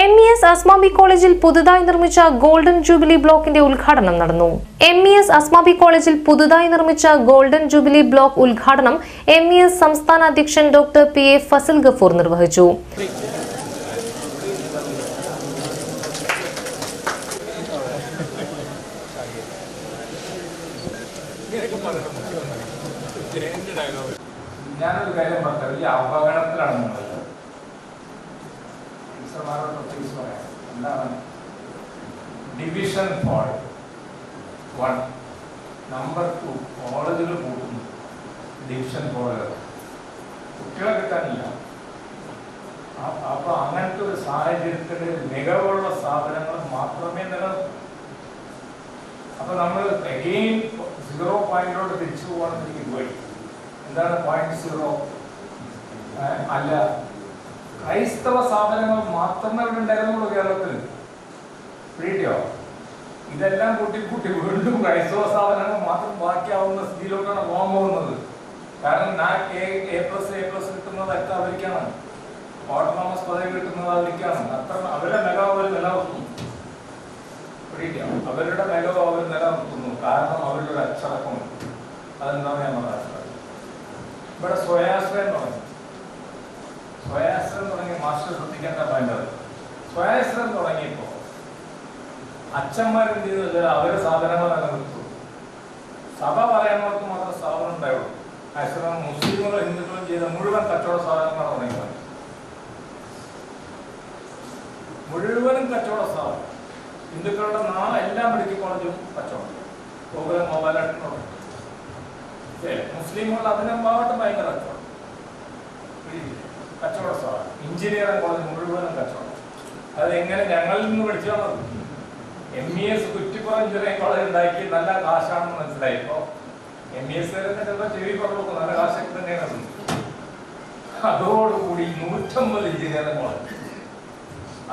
M E S Asmabi കോളേജിൽ പുതുതായി നിർമ്മിച്ച ഗോൾഡൻ ജൂബിലി ബ്ലോക്കിന്റെ ഉദ്ഘാടനം നടന്നു. എം ഇ എസ് അസ്മാബി കോളേജിൽ പുതുതായി നിർമ്മിച്ച ഗോൾഡൻ ജൂബിലി ബ്ലോക്ക് ഉദ്ഘാടനം എം ഇ എസ് സംസ്ഥാന അധ്യക്ഷൻ doctor P A Fazal Gafoor നിർവഹിച്ചു. ഞാനൊരു കാര്യം പറഞ്ഞത് വലിയ അപകടത്തിലാണ് ടീച്ചർമാരോട് പ്രത്യേകിച്ച് പറയാം. എന്താണ്? Division fall one number two കോളേജുകൾ കൂട്ടുന്നു. ഡിവിഷൻ ഫോളുകൾ കുട്ടികളെ കിട്ടാനില്ല. അപ്പൊ അങ്ങനത്തെ ഒരു സാഹചര്യത്തിൽ മികവുള്ള സ്ഥാപനങ്ങൾ മാത്രമേ നിലനിർത്തൂ. അപ്പൊ നമ്മൾ അഗെയിൻ സീറോ പോയിന്റിലോട്ട് തിരിച്ചു പോകണമെന്ന് പോയി എന്താണ് പോയിന്റ് സീറോ അല്ല ക്രൈസ്തവ സ്ഥാപനങ്ങൾ മാത്രമേ ഇവിടെ ഉണ്ടായിരുന്നുള്ളൂ കേരളത്തിൽ പിടിയോ ഇതെല്ലാം കൂട്ടി കൂട്ടി വീണ്ടും ക്രൈസ്തവ സ്ഥാപനങ്ങൾ മാത്രം ബാക്കിയാവുന്ന സ്ഥിതിയിലോട്ടാണ് പോകാൻ പോകുന്നത്. കാരണം ഞാൻ എ പ്ലസ് എ പ്ലസ് കിട്ടുന്നതൊക്കെ അവർക്കാണ് ഓട്ടോണോമസ് പദവി കിട്ടുന്നത് അവർക്കാണ് അത്ര അവരുടെ മികവ് അവർ അവരുടെ മികവ് അവർ നിലനിർത്തുന്നു കാരണം അവരുടെ ഒരു അച്ചടക്കമുണ്ട് അതെന്താണ് ഞാൻ പറയാറ് ഇവിടെ സ്വയാശ്രയം തുടങ്ങി സ്വയാശ്രയം തുടങ്ങി മാസ്റ്റർ ശ്രദ്ധിക്കേണ്ട വേണ്ടത് സ്വയാശ്രയം തുടങ്ങിയപ്പോ അച്ഛന്മാരെന്ത് ചെയ്തു? അവരെ സാധനങ്ങൾ നിലനിർത്തു സഭ പറയുന്നവർക്ക് മാത്രം സ്ഥാപനം ഉണ്ടായുള്ളൂ. ആശ്രമം മുസ്ലിങ്ങളും ഹിന്ദുക്കളും ചെയ്ത മുഴുവൻ കച്ചവട സ്ഥാപനങ്ങളാണ് തുടങ്ങിയത്. മുഴുവനും കച്ചവട സ്ഥാപനം ഹിന്ദുക്കളുടെ നാളെ എല്ലാ മെഡിക്കൽ കോളേജും കച്ചവടം. ഗോകുലം മൊബൈലായിട്ടും മുസ്ലിമുകൾ അതിനെമ്പാവട്ടെ ഭയങ്കര കച്ചവടം ഈ കച്ചവട എഞ്ചിനീയറിംഗ് കോളേജ് മുഴുവനും കച്ചവടം. അത് എങ്ങനെ ഞങ്ങളിൽ നിന്ന് പഠിച്ചാൽ മതി M E S Kuttippuram engineering college ഉണ്ടാക്കി നല്ല കാശാണെന്ന് മനസ്സിലായി. ഇപ്പോ എം ഇ എസ് ചിലപ്പോൾ ചെവി പറഞ്ഞു നല്ല കാശൊക്കെ തന്നെയാണ് അത്. അതോടുകൂടി നൂറ്റമ്പത് എഞ്ചിനീയറിംഗ് കോളേജ്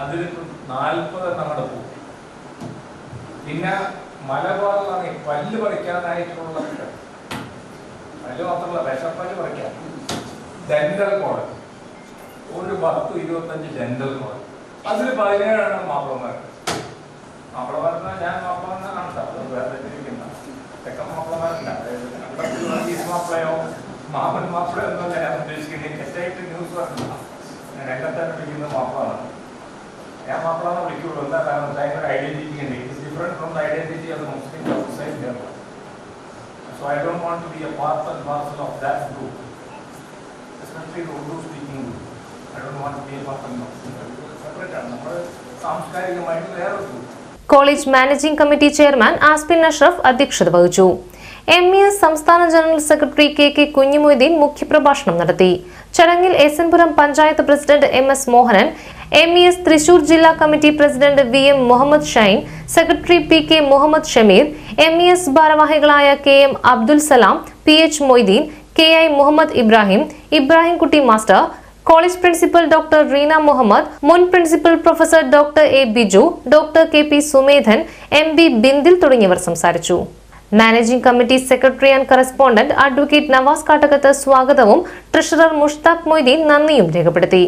അതിൽ നാൽപ്പത് നമ്മുടെ പോകും പിന്നെ മലബാറിലാണ് പല്ല് പറിക്കാനായിട്ടുള്ള പല്ല് മാത്രമല്ല വിഷപ്പല്ല് പറിക്കാൻ. ഡെന്റൽ കോളേജ് ഒരു പത്ത് ഇരുപത്തഞ്ച് ഡെന്റൽ കോളേജ് അതിൽ പതിനേഴെണ്ണം മാപ്പിളമാർക്ക് മാപ്പിളമാരെന്ന് ഞാൻ മാപ്പിളമെന്ന് കണ്ടാ അത് വേറെ ഇരിക്കുന്ന തെക്കൻ മാപ്പിളമാരല്ല അതായത് അമ്പത്തി വർഗീസ് മാപ്പിളയോ മാമൻ മാപ്പിളയോ എന്നല്ല ഞാൻ ഉദ്ദേശിക്കുന്നത് തെറ്റായിട്ട് ന്യൂസ് പറഞ്ഞില്ല ഞാൻ രംഗത്താണ് വിളിക്കുന്ന മാപ്പിളാണ് ഞാൻ മാപ്പിളാന്ന് വിളിക്കുള്ളൂ എന്താ കാരണം അതിൻ്റെ ഐഡന്റിറ്റി ഉണ്ട് it is different from the identity of the Muslim society Kerala So I don't want to be a part and parcel of that group, especially the Urdu speaking College managing committee chairman Aspin Ashraf അധ്യക്ഷത വഹിച്ചു. M E S സംസ്ഥാന general secretary K K Kunjumoideen മുഖ്യപ്രഭാഷണം നടത്തി. ചടങ്ങിൽ S N Puram panchayat president M S Mohanan M E S Thrissur ജില്ലാ committee president V M Muhammad Shine secretary P K Muhammad Shameer M E S ഭാരവാഹികളായ K M Abdul Salam P H Moideen K I Muhammad Ibrahim Ibrahimkutty master college principal doctor Reena Muhammad മുൻ principal professor doctor A Biju doctor K P Sumedhan M B Bindil തുടങ്ങിയവർ സംസാരിച്ചു. Managing committee secretary and correspondent advocate Navas Kattakath സ്വാഗതവും treasurer Mushtaq Moideen നന്ദിയും രേഖപ്പെടുത്തി.